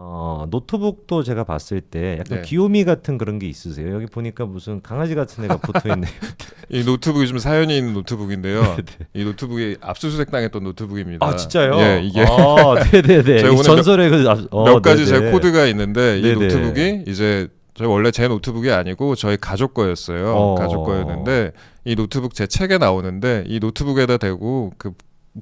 어, 노트북도 제가 봤을 때 약간 네. 귀요미 같은 그런 게 있으세요? 여기 보니까 무슨 강아지 같은 애가 붙어 있네요. 이 노트북이 좀 사연이 있는 노트북인데요. 네, 이 노트북이 압수수색 당했던 노트북입니다. 아 진짜요? 예, 이게 아, 네네네. 오늘 전설의 그 아, 어, 몇 가지 제 네네. 코드가 있는데 이 네네. 노트북이 이제 저희 원래 제 노트북이 아니고 저희 가족 거였어요. 어. 가족 거였는데 이 노트북 제 책에 나오는데 이 노트북에다 대고 그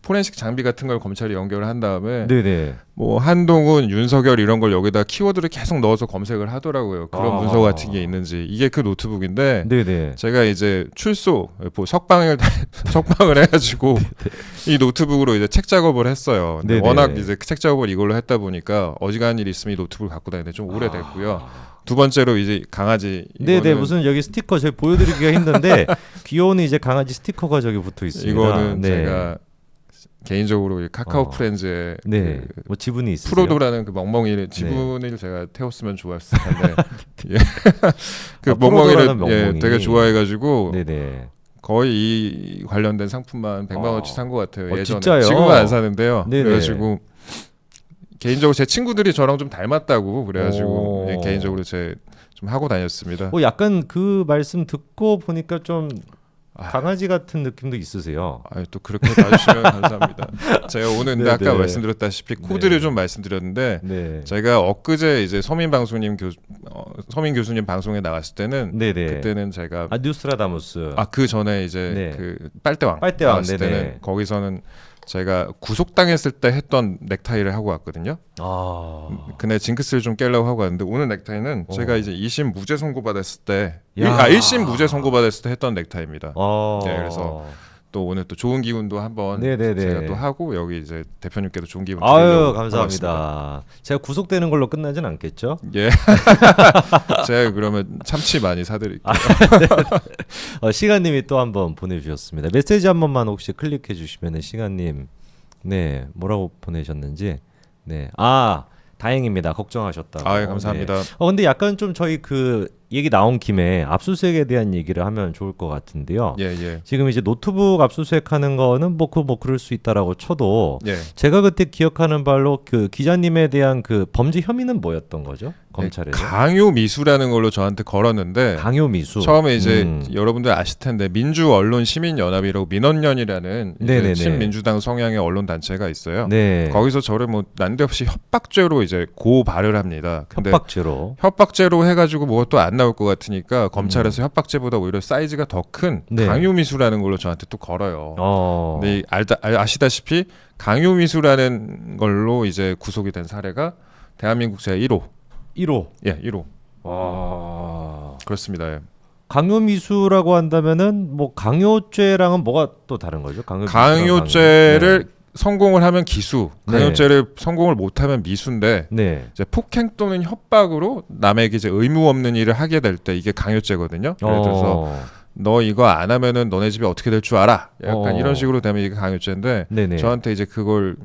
포렌식 장비 같은 걸 검찰이 연결을 한 다음에 네네. 뭐 한동훈, 윤석열 이런 걸 여기다 키워드를 계속 넣어서 검색을 하더라고요. 그런 아. 문서 같은 게 있는지 이게 그 노트북인데 네네. 제가 이제 출소 뭐 석방을 석방을 해가지고 이 노트북으로 이제 책 작업을 했어요. 근데 네네. 워낙 이제 책 작업을 이걸로 했다 보니까 어지간한 일 있으면 이 노트북을 갖고 다니는데 좀 오래됐고요. 아. 두 번째로 이제 강아지 네네 무슨 여기 스티커 제가 보여드리기가 힘든데 귀여운 이제 강아지 스티커가 저기 붙어 있습니다. 이거는 네. 제가 개인적으로 이 카카오 어. 프렌즈의 네. 그 뭐 지분이 있으세요? 프로도라는 그 멍멍이를 지분을 제가 태웠으면 좋았을 텐데 예. 그 아, 멍멍이를 프로도라는 예, 멍멍이. 되게 좋아해가지고 네네. 거의 이 관련된 상품만 100만 아. 원치 산것 같아요. 어, 예전에 진짜요? 지금은 안 사는데요. 네네. 그래가지고 개인적으로 제 친구들이 저랑 좀 닮았다고 그래가지고 오. 예, 개인적으로 제 좀 하고 다녔습니다. 어 약간 그 말씀 듣고 보니까 좀 아. 강아지 같은 느낌도 있으세요. 아유 또 그렇게 봐주시면 감사합니다. 제가 오늘 근데 네네. 아까 말씀드렸다시피 코드를 네. 좀 말씀드렸는데 네. 제가 엊그제 이제 서민 방송님 교 어, 서민 교수님 방송에 나갔을 때는 네네. 그때는 제가 아 뉴스라다무스. 아 그 전에 이제 네. 그 빨대왕 빨대왕, 나왔을 네네. 때는 거기서는 제가 구속당했을 때 했던 넥타이를 하고 왔거든요. 아. 근데 징크스를 좀 깨려고 하고 왔는데 오늘 넥타이는 어. 제가 이제 2심 무죄 선고 받았을 때 야. 아 1심 무죄 선고 받았을 때 했던 넥타이입니다. 어. 네, 그래서 또 오늘 또 좋은 기운도 한번 네네네. 제가 또 하고 여기 이제 대표님께도 좋은 기운 아유 감사합니다. 하고 제가 구속되는 걸로 끝나진 않겠죠? 예. 제가 그러면 참치 많이 사드릴게요. 아, 어, 시간님이 또 한번 보내주셨습니다. 메시지 한 번만 혹시 클릭해 주시면은 시간님 네 뭐라고 보내셨는지 네아 다행입니다. 걱정하셨다고. 아, 예, 감사합니다. 네. 어 근데 약간 좀 저희 그 얘기 나온 김에 압수수색에 대한 얘기를 하면 좋을 것 같은데요. 예, 예. 지금 이제 노트북 압수수색하는 거는 뭐그 뭐 그럴 수 있다라고 쳐도 예. 제가 그때 기억하는 바로 그 기자님에 대한 그 범죄 혐의는 뭐였던 거죠? 검찰에서 강요 미수라는 걸로 저한테 걸었는데 강요 미수. 처음에 이제 음. 여러분들 아실 텐데 민주 언론 시민 연합이라고 민언연이라는 네네네. 친민주당 성향의 언론 단체가 있어요. 네. 거기서 저를 뭐 난데없이 협박죄로 이제 고발을 합니다. 협박죄로. 협박죄로 해가지고 뭐가 또안 나올 것 같으니까 검찰에서 협박죄보다 오히려 사이즈가 더큰 음. 네. 강요미수라는 걸로 저한테 또 걸어요. 어. 근데 이 알다, 알- 아시다시피 강요미수라는 걸로 이제 구속이 된 사례가 대한민국 제 1호. 1호. 예, 1호. 와. 그렇습니다. 예. 강요 미수라고 한다면은 뭐 강요죄랑은 뭐가 또 다른 거죠? 강요 강요죄를 강요. 성공을 하면 기수, 네. 강요죄를 성공을 못하면 미수인데 네. 네. 이제 폭행 또는 협박으로 남에게 이제 의무 없는 일을 하게 될 때 이게 강요죄거든요. 예를 들어서 어. 너 이거 안 하면은 너네 집이 어떻게 될 줄 알아? 약간 어. 이런 식으로 되면 이게 강요죄인데 네네. 저한테 이제 그걸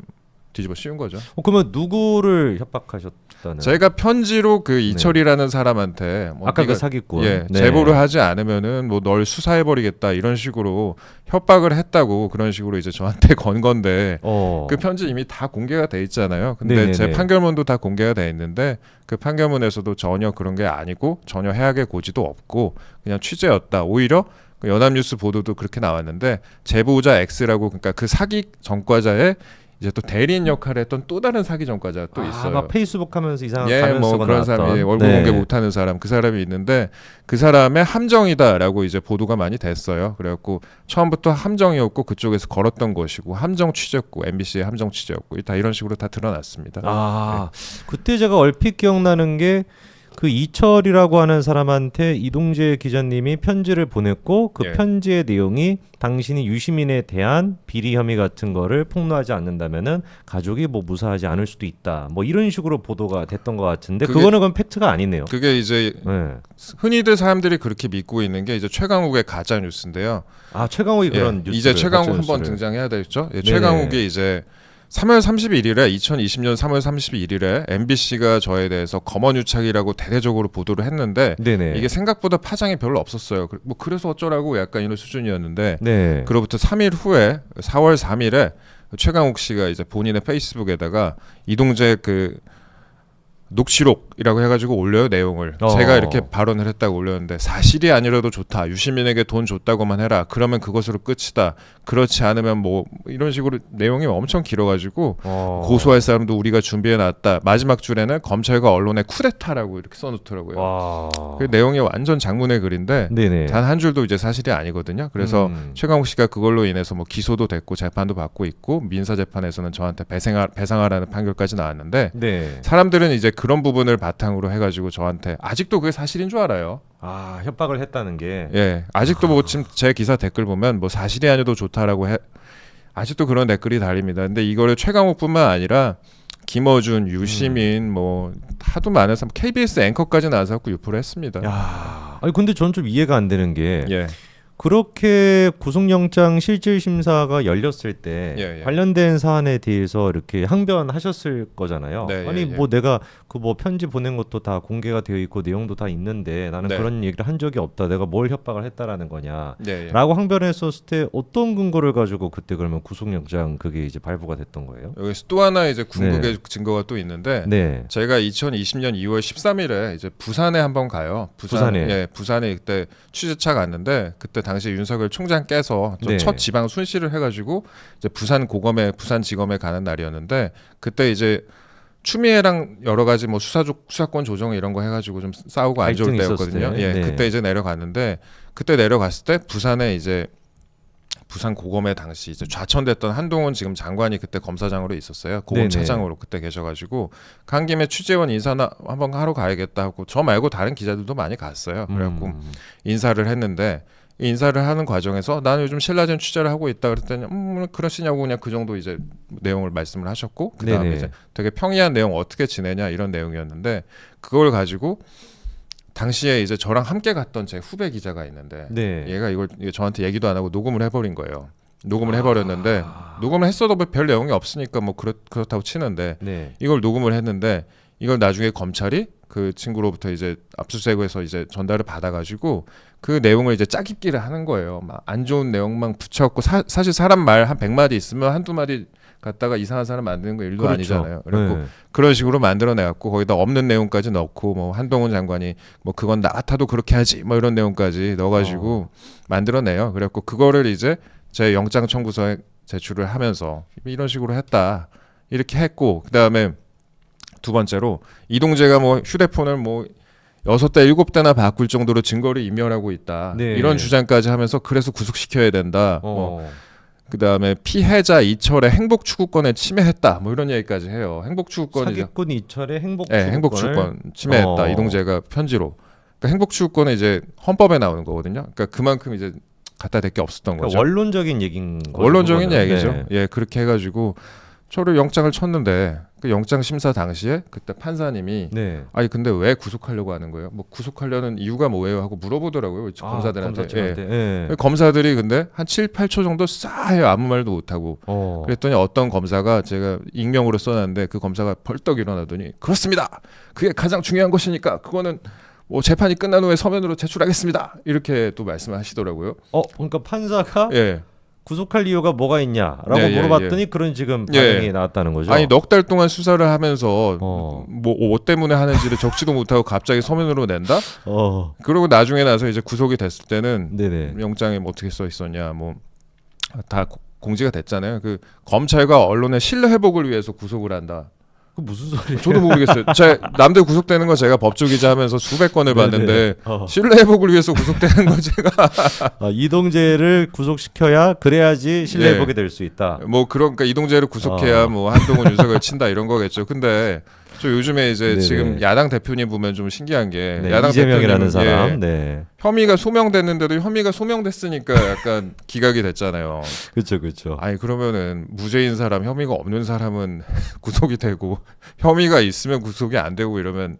뒤집어 씌운 거죠. 어, 그러면 누구를 협박하셨 다는? 제가 편지로 그 이철이라는 사람한테 뭐 네. 아까 그 네가 사기꾼. 예, 네. 제보를 하지 않으면은 뭐 널 수사해 버리겠다 이런 식으로 협박을 했다고 그런 식으로 이제 저한테 건 건데 어. 그 편지 이미 다 공개가 돼 있잖아요. 근데 네네네. 제 판결문도 다 공개가 돼 있는데 그 판결문에서도 전혀 그런 게 아니고 전혀 해악의 고지도 없고 그냥 취재였다. 오히려 그 연합뉴스 보도도 그렇게 나왔는데 제보자 X라고 그러니까 그 사기 전과자의 이제 또 대리인 역할을 했던 또 다른 사기 전과자가 또 아, 있어요. 막 페이스북 하면서 이상한 예, 뭐 그런 나왔던. 사람이 얼굴 네. 공개 못하는 사람 그 사람이 있는데 그 사람의 함정이다라고 이제 보도가 많이 됐어요. 그래갖고 처음부터 함정이었고 그쪽에서 걸었던 것이고 함정 취재였고 MBC의 함정 취재였고 다 이런 식으로 다 드러났습니다. 아, 네. 그때 제가 얼핏 기억나는 게 그 이철이라고 하는 사람한테 이동재 기자님이 편지를 보냈고 그 예. 편지의 내용이 당신이 유시민에 대한 비리 혐의 같은 거를 폭로하지 않는다면은 가족이 뭐 무사하지 않을 수도 있다. 뭐 이런 식으로 보도가 됐던 것 같은데 그게- 그거는 그건 팩트가 아니네요. 그게 이제 네. 흔히들 사람들이 그렇게 믿고 있는 게 이제 최강욱의 가짜 뉴스인데요. 아 최강욱이 예, 그런 뉴스 이제 최강욱 한번 등장해야 되겠죠. 예, 최강욱이 이제 3월 31일에 2020년 3월 31일에 MBC가 저에 대해서 검언유착이라고 대대적으로 보도를 했는데 네네. 이게 생각보다 파장이 별로 없었어요. 그- 뭐 그래서 어쩌라고 약간 이런 수준이었는데 네. 그로부터 3일 후에 4월 3일에 최강욱 씨가 이제 본인의 페이스북에다가 이동재 그 녹취록 이라고 해가지고 올려요 내용을 어. 제가 이렇게 발언을 했다고 올렸는데 사실이 아니라도 좋다 유시민에게 돈 줬다고만 해라 그러면 그것으로 끝이다 그렇지 않으면 뭐 이런 식으로 내용이 엄청 길어가지고 어. 고소할 사람도 우리가 준비해 놨다 마지막 줄에는 검찰과 언론의 쿠데타라고 이렇게 써놓더라고요 와. 그 내용이 완전 장문의 글인데. 단 한 줄도 이제 사실이 아니거든요 그래서 음. 최강욱 씨가 그걸로 인해서 뭐 기소도 됐고 재판도 받고 있고 민사 재판에서는 저한테 배상하, 배상하라는 판결까지 나왔는데 네. 사람들은 이제 그런 부분을 바탕으로 해가지고 저한테 아직도 그게 사실인 줄 알아요. 아 협박을 했다는 게. 예, 아직도 뭐 지금 제 기사 댓글 보면 뭐 사실이 아니어도 좋다라고 해 아직도 그런 댓글이 달립니다. 근데 이거를 최강욱뿐만 아니라 김어준, 유시민 음. 뭐 하도 많아서 KBS 앵커까지 나와서 갖고 유포를 했습니다. 야. 아니 근데 전 좀 이해가 안 되는 게 예, 그렇게 구속영장 실질 심사가 열렸을 때 예, 예. 관련된 사안에 대해서 이렇게 항변하셨을 거잖아요. 네, 아니 예, 예. 뭐 내가 그 뭐 편지 보낸 것도 다 공개가 되어 있고 내용도 다 있는데 나는 네. 그런 얘기를 한 적이 없다. 내가 뭘 협박을 했다라는 거냐. 예, 예. 라고 항변했었을 때 어떤 근거를 가지고 그때 그러면 구속영장 그게 이제 발부가 됐던 거예요? 여기서 또 하나 이제 궁극의 증거가 또 있는데 네. 제가 2020년 2월 13일에 이제 부산에 한번 가요. 부산, 부산에. 예, 부산에 그때 취재차 갔는데 그때 당시 윤석열 총장 께서 네. 첫 지방 순시를 해가지고 이제 부산 고검에 부산 지검에 가는 날이었는데 그때 이제 추미애랑 여러 가지 뭐 수사 조, 수사권 조정 이런 거 해가지고 좀 싸우고 안 좋을 때였거든요. 예, 네. 그때 이제 내려갔는데 그때 내려갔을 때 부산에 이제 부산 고검에 당시 이제 좌천됐던 한동훈 지금 장관이 그때 검사장으로 있었어요. 고검 네네. 차장으로 그때 계셔가지고 간 김에 취재원 인사나 한번 하러 가야겠다 하고 저 말고 다른 기자들도 많이 갔어요. 그래갖고 음. 인사를 했는데 이 인사를 하는 과정에서 나는 요즘 신라전 취재를 하고 있다 그랬더니 음 그러시냐고 그냥 그 정도 이제 내용을 말씀을 하셨고 그다음에 네네. 이제 되게 평이한 내용 어떻게 지내냐 이런 내용이었는데 그걸 가지고 당시에 이제 저랑 함께 갔던 제 후배 기자가 있는데 네. 얘가 이걸 저한테 얘기도 안 하고 녹음을 해버린 거예요. 녹음을 해버렸는데 녹음을 했어도 뭐별 내용이 없으니까 뭐 그렇, 그렇다고 치는데 네. 이걸 녹음을 했는데 이걸 나중에 검찰이 그 친구로부터 이제 압수수색에서 이제 전달을 받아가지고 그 내용을 이제 짜깁기를 하는 거예요. 막 안 좋은 내용만 붙여갖고 사, 사실 사람 말한 100마디 있으면 한두 마디 갖다가 이상한 사람 만드는 거 일도 아니잖아요. 그래갖고 네. 그런 식으로 만들어내갖고 거기다 없는 내용까지 넣고 뭐 한동훈 장관이 뭐 그건 나 같아도 그렇게 하지 뭐 이런 내용까지 넣어가지고 만들어내요. 그래갖고 그거를 이제 제 영장 청구서에 제출을 하면서 이런 식으로 했다 이렇게 했고 그 다음에 두 번째로 이동재가 뭐 휴대폰을 뭐 여섯 대 일곱 대나 바꿀 정도로 증거를 인멸하고 있다 네. 이런 주장까지 하면서 그래서 구속시켜야 된다. 뭐 어. 그다음에 피해자 이철의 행복 추구권에 침해했다. 뭐 이런 얘기까지 해요. 행복 추구권이 사기꾼 이철의 행복 예, 행복 추구권 침해했다. 어. 이동재가 편지로. 그러니까 행복 추구권은 이제 헌법에 나오는 거거든요. 그러니까 그만큼 이제 갖다 댈 게 없었던 거죠. 그러니까 원론적인 얘기인 거죠. 원론적인 그거는. 얘기죠. 네. 예, 그렇게 해가지고 저를 영장을 쳤는데 그 영장 심사 당시에 그때 판사님이 네. 아니 근데 왜 구속하려고 하는 거예요? 뭐 구속하려는 이유가 뭐예요? 하고 물어보더라고요. 검사들한테. 아, 검사들한테. 예. 예. 검사들이 근데 한 7, 8초 정도 싸해요. 아무 말도 못 하고. 어. 그랬더니 어떤 검사가 제가 익명으로 써놨는데 그 검사가 벌떡 일어나더니 그렇습니다. 그게 가장 중요한 것이니까 그거는 뭐 재판이 끝난 후에 서면으로 제출하겠습니다. 이렇게 또 말씀하시더라고요. 어, 그러니까 판사가 예. 구속할 이유가 뭐가 있냐라고 예, 예, 물어봤더니 그런 지금 예. 반응이 나왔다는 거죠. 아니 넉 달 동안 수사를 하면서 어. 뭐, 뭐 때문에 하는지를 적지도 못하고 갑자기 서면으로 낸다? 어. 그러고 나중에 나서 이제 구속이 됐을 때는 네네. 영장에 뭐 어떻게 써 있었냐 뭐 다 공지가 됐잖아요. 그 검찰과 언론의 신뢰 회복을 위해서 구속을 한다. 그 무슨 소리예요? 저도 모르겠어요. 제 남들 구속되는 거 제가 법조 기자 하면서 수백 건을 봤는데. 어. 신뢰 회복을 위해서 구속되는 거 제가 아, 이동재를 구속시켜야 그래야지 신뢰 예. 회복이 될 수 있다. 뭐 그러니까 이동재를 구속해야 어. 뭐 한동훈 윤석열 친다 이런 거겠죠. 근데 저 요즘에 이제 네네. 지금 야당 대표님 보면 좀 신기한 게 네, 야당 이재명이라는 대표님은, 사람. 예, 네. 혐의가 소명됐는데도 혐의가 소명됐으니까 약간 기각이 됐잖아요. 그렇죠, 그렇죠. 아니 그러면은 무죄인 사람 혐의가 없는 사람은 구속이 되고 혐의가 있으면 구속이 안 되고 이러면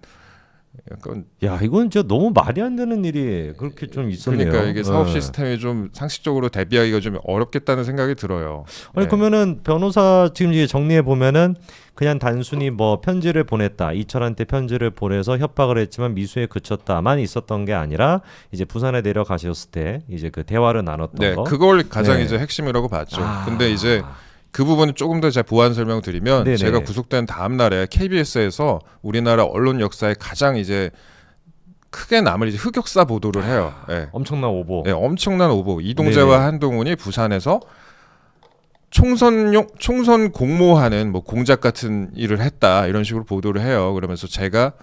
약간 야, 이건 진짜 너무 말이 안 되는 일이 그렇게 좀 있었네요. 그러니까 이게 사업 네. 시스템이 좀 상식적으로 대비하기가 좀 어렵겠다는 생각이 들어요. 아니 네. 그러면은 변호사 지금 이제 정리해 보면은 그냥 단순히 뭐 편지를 보냈다 이철한테 편지를 보내서 협박을 했지만 미수에 그쳤다만 있었던 게 아니라 이제 부산에 내려가셨을 때 이제 그 대화를 나눴던 네, 거. 그걸 가장 네. 이제 핵심이라고 봤죠. 아. 근데 이제 그 부분은 조금 더 제가 보완 설명 드리면 네네. 제가 구속된 다음 날에 KBS에서 우리나라 언론 역사에 가장 이제 크게 남을 이제 흑역사 보도를 해요. 예. 엄청난 오보. 네, 엄청난 오보. 이동재와 네네. 한동훈이 부산에서 총선용 총선 공모하는 뭐 공작 같은 일을 했다 이런 식으로 보도를 해요. 그러면서 제가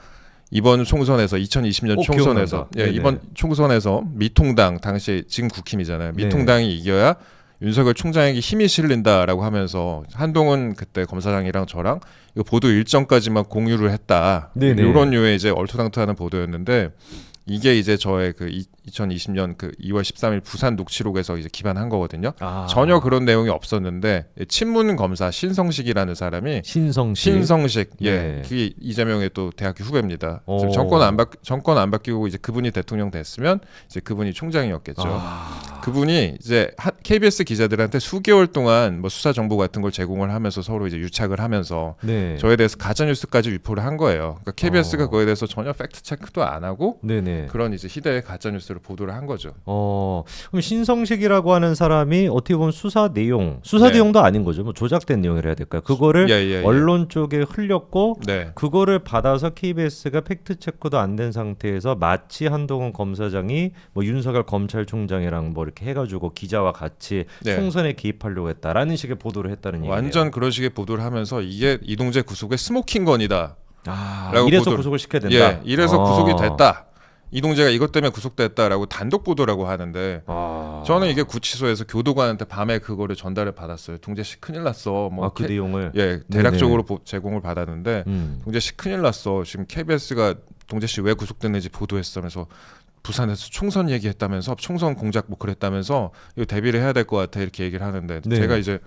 이번 총선에서 2020년 어, 총선에서 기억난다. 예, 네네. 이번 총선에서 미통당 당시 지금 국힘이잖아요. 네. 미통당이 이겨야 윤석열 총장에게 힘이 실린다라고 하면서 한동훈 그때 검사장이랑 저랑 이거 보도 일정까지만 공유를 했다. 네네. 이런 류의 이제 얼토당토하는 보도였는데 이게 이제 저의 그 2020년 그 2월 13일 부산 녹취록에서 이제 기반한 거거든요. 아. 전혀 그런 내용이 없었는데 친문 검사 신성식이라는 사람이 신성식. 신성식 네. 예 그게 이재명의 또 대학교 후배입니다. 오. 지금 정권 안 바, 정권 안 바뀌고 이제 그분이 대통령 됐으면 이제 그분이 총장이었겠죠. 아. 그분이 이제 하- KBS 기자들한테 수개월 동안 뭐 수사 정보 같은 걸 제공을 하면서 서로 이제 유착을 하면서 네. 저에 대해서 가짜 뉴스까지 유포를 한 거예요. 그러니까 KBS가 어. 그거에 대해서 전혀 팩트 체크도 안 하고 네네. 그런 이제 희대의 가짜 뉴스를 보도를 한 거죠. 어, 그럼 신성식이라고 하는 사람이 어떻게 보면 수사 내용, 수사 네. 내용도 아닌 거죠. 뭐 조작된 내용이라 해야 될까요? 그거를 예, 예, 예. 언론 쪽에 흘렸고 네. 그거를 받아서 KBS가 팩트 체크도 안 된 상태에서 마치 한동훈 검사장이 뭐 윤석열 검찰총장이랑 뭐 이렇게 해가지고 기자와 같이 네. 총선에 개입하려고 했다라는 식의 보도를 했다는 얘기예요. 완전 그런 식의 보도를 하면서 이게 이동재 구속의 스모킹 건이다. 아, 라고 이래서 보도를- 구속을 시켜야 된다. 예, 이래서 아. 구속이 됐다. 이동재가 이것 때문에 구속됐다라고 단독 보도라고 하는데 아, 저는 이게 구치소에서 교도관한테 밤에 그거를 전달을 받았어요. 동재 씨 큰일 났어. 뭐 아, 그 K- 내용을 예, 대략적으로 보- 제공을 받았는데 음. 동재 씨 큰일 났어. 지금 KBS가 동재 씨 왜 구속됐는지 보도했으면서 부산에서 총선 얘기했다면서 총선 공작 뭐 그랬다면서 이거 대비를 해야 될 것 같아 이렇게 얘기를 하는데 네. 제가 이제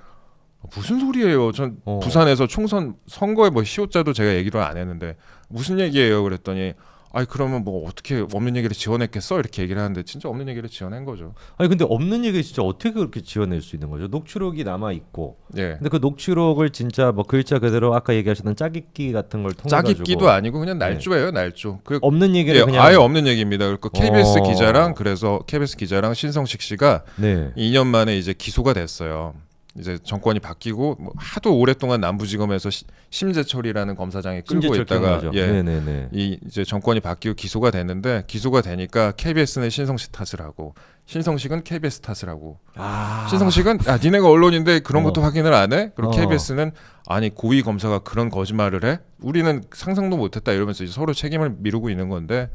무슨 소리예요? 전 어. 부산에서 총선 선거에 뭐 시효자도 제가 얘기를 안 했는데 무슨 얘기예요? 그랬더니 아이 그러면 뭐 어떻게 없는 얘기를 지원했겠어? 이렇게 얘기를 하는데 진짜 없는 얘기를 지원한 거죠. 아니 근데 없는 얘기 진짜 어떻게 그렇게 지어낼 수 있는 거죠? 녹취록이 남아 있고 예. 근데 그 녹취록을 진짜 뭐 글자 그대로 아까 얘기하셨던 짜깁기 같은 걸 통해 짜깁기도 아니고 그냥 네. 날조예요, 날조. 그 없는 얘기를 예, 그냥 아예 없는 얘기입니다. 그리고 KBS 어. 기자랑 그래서 KBS 기자랑 신성식 씨가 네. 2년 만에 이제 기소가 됐어요. 이제 정권이 바뀌고 뭐 하도 오랫동안 남부지검에서 시- 심재철이라는 검사장이 끌고 심지철 있다가 기억나죠? 예, 네네네. 이 이제 정권이 바뀌고 기소가 됐는데 기소가 되니까 KBS는 신성식 탓을 하고 신성식은 KBS 탓을 하고 아. 신성식은 아 니네가 언론인데 그런 어. 것도 확인을 안 해? 그리고 어. KBS는 아니 고위 검사가 그런 거짓말을 해? 우리는 상상도 못했다 이러면서 서로 책임을 미루고 있는 건데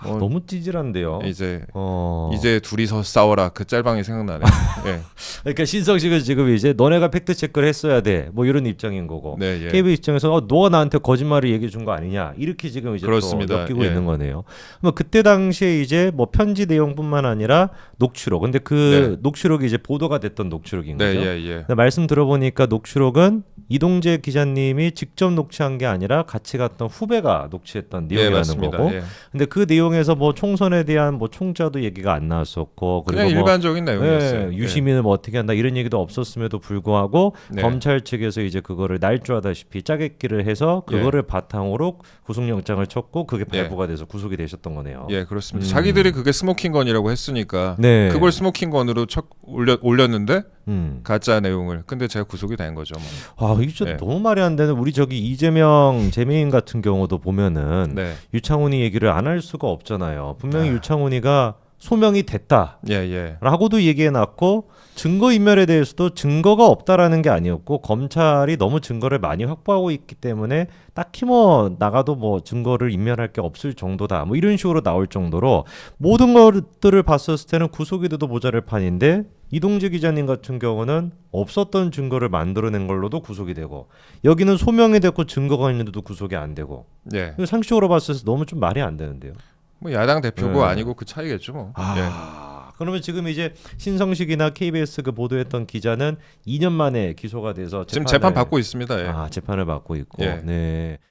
아, 어, 너무 찌질한데요. 이제 어. 이제 둘이서 싸워라 그 짤방이 생각나네. 예. 그러니까 신성식은 지금 이제 너네가 팩트 체크를 했어야 돼. 뭐 이런 입장인 거고. 네, 예. KBS 입장에서 어, 너가 나한테 거짓말을 얘기해 준 거 아니냐 이렇게 지금 이제 그렇습니다. 또 엮이고 예. 있는 거네요. 뭐 그때 당시에 이제 뭐 편지 내용뿐만 아니라 녹취록. 근데 그 네. 녹취록이 이제 보도가 됐던 녹취록인 네, 거죠. 예, 예. 말씀 들어보니까 녹취록은 이동재 기자님이 직접 녹취한 게 아니라 같이 갔던 후배가 녹취했던 네, 내용이라는 맞습니다. 거고. 예. 근데 그 내용 에서 뭐 총선에 대한 뭐 총자도 얘기가 안 나왔었고 그리고 그냥 뭐 일반적인 내용이었어요. 예, 유시민을 뭐 어떻게 한다 이런 얘기도 없었음에도 불구하고 네. 검찰 측에서 이제 그거를 날조하다시피 짜깁기를 해서 예. 그거를 바탕으로 구속영장을 쳤고 그게 예. 발부가 돼서 구속이 되셨던 거네요. 예, 그렇습니다. 음. 자기들이 그게 스모킹 건이라고 했으니까 네. 그걸 스모킹 건으로 척 올려 올렸는데 음. 가짜 내용을. 근데 제가 구속이 된 거죠. 뭐. 아 이게 예. 너무 말이 안 되는 우리 저기 이재명 재민인 같은 경우도 보면은 네. 유창훈이 얘기를 안 할 수가 없잖아요. 분명히 아. 유창훈이가 소명이 됐다. 예, 예. 라고도 얘기해 놨고 증거 인멸에 대해서도 증거가 없다라는 게 아니었고 검찰이 너무 증거를 많이 확보하고 있기 때문에 딱히 뭐 나가도 뭐 증거를 인멸할 게 없을 정도다 뭐 이런 식으로 나올 정도로 모든 것들을 봤었을 때는 구속이 돼도 모자랄 판인데 이동재 기자님 같은 경우는 없었던 증거를 만들어낸 걸로도 구속이 되고 여기는 소명이 됐고 증거가 있는데도 구속이 안 되고 예. 상식적으로 봤을 때 너무 좀 말이 안 되는데요. 뭐 야당 대표고 네. 아니고 그 차이겠죠, 뭐. 예. 아, 그러면 지금 이제 신성식이나 KBS 그 보도했던 기자는 2년 만에 기소가 돼서 지금 재판을- 재판 받고 있습니다. 예. 아 재판을 받고 있고 예. 네.